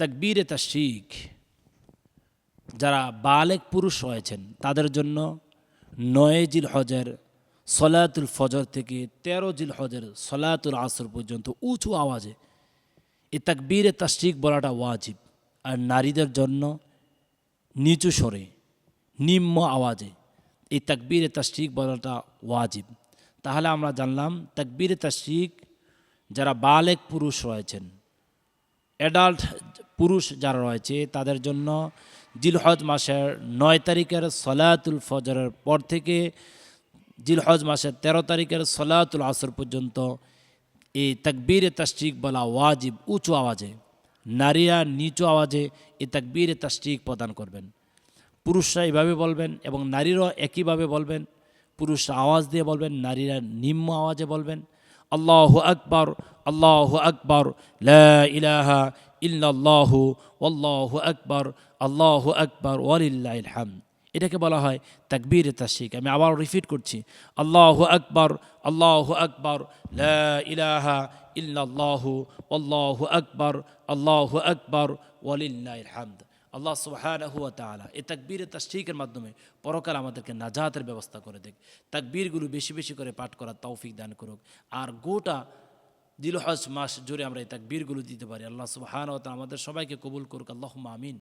তাকবীরে তাশরিক। যারা বালেক পুরুষ হয়েছেন, তাদের জন্য নয় জিল হজের সলাতুল ফজর থেকে তেরো জিল হজের সলাতুল আসর পর্যন্ত উঁচু আওয়াজে এ তাকবীরে তাশরিক বলাটা ওয়াজিব। আর নারীদের জন্য নিচু স্বরে, নিম্ন আওয়াজে এই তাকবীরে তাশরিক বলাটা ওয়াজিব। তাহলে আমরা জানলাম তাকবীরে তাশরিক যারা বালেক পুরুষ রয়েছেন অ্যাডাল্ট পুরুষ যারা রয়েছে, তাদের জন্য জিলহজ মাসের নয় তারিখের সলাতুল ফজরের পর থেকে জিলহজ মাসের তেরো তারিখের সলাতুল আসর পর্যন্ত এই তাকবীরে তাশরিক বলা ওয়াজিব, উঁচু আওয়াজে, নারীরা নিচু আওয়াজে এই তাকবীরে তাশরিক প্রদান করবেন। পুরুষরা এভাবে বলবেন এবং নারীরাও একইভাবে বলবেন। পুরুষরা আওয়াজ দিয়ে বলবেন, নারীরা নিম্ন আওয়াজে বলবেন। আল্লাহ আকবর আল্লাহ আকবর, লা ইলাহা ইল্লাল্লাহু আল্লাহ আকবর আল্লাহ আকবর, ওয়ালিল্লাহিল হামদ। এটাকে বলা হয় তাকবীর তাশিক আমি আবার রিপিট করছি। আল্লাহ আকবর আল্লাহ আকবর ইলাহা ইল্লাল্লাহু আল্লাহ আকবর আল্লাহ আকবর, ওয়ালিল্লাহিল হামদ। আল্লাহ সুবহানাহু ওয়া তাআলা এই তাকবীর তাশরিকের মাধ্যমে পরকাল আমাদেরকে নাজাতের ব্যবস্থা করে দেখ। তাকবীরগুলো বেশি বেশি করে পাঠ করার তৌফিক দান করুক। আর গোটা দিলহজ মাস জুড়ে আমরা এই তাকবীরগুলো দিতে পারি। আল্লাহ তাআলা আমাদের সবাইকে কবুল করুক। আল্লাহুম্মা আমিন।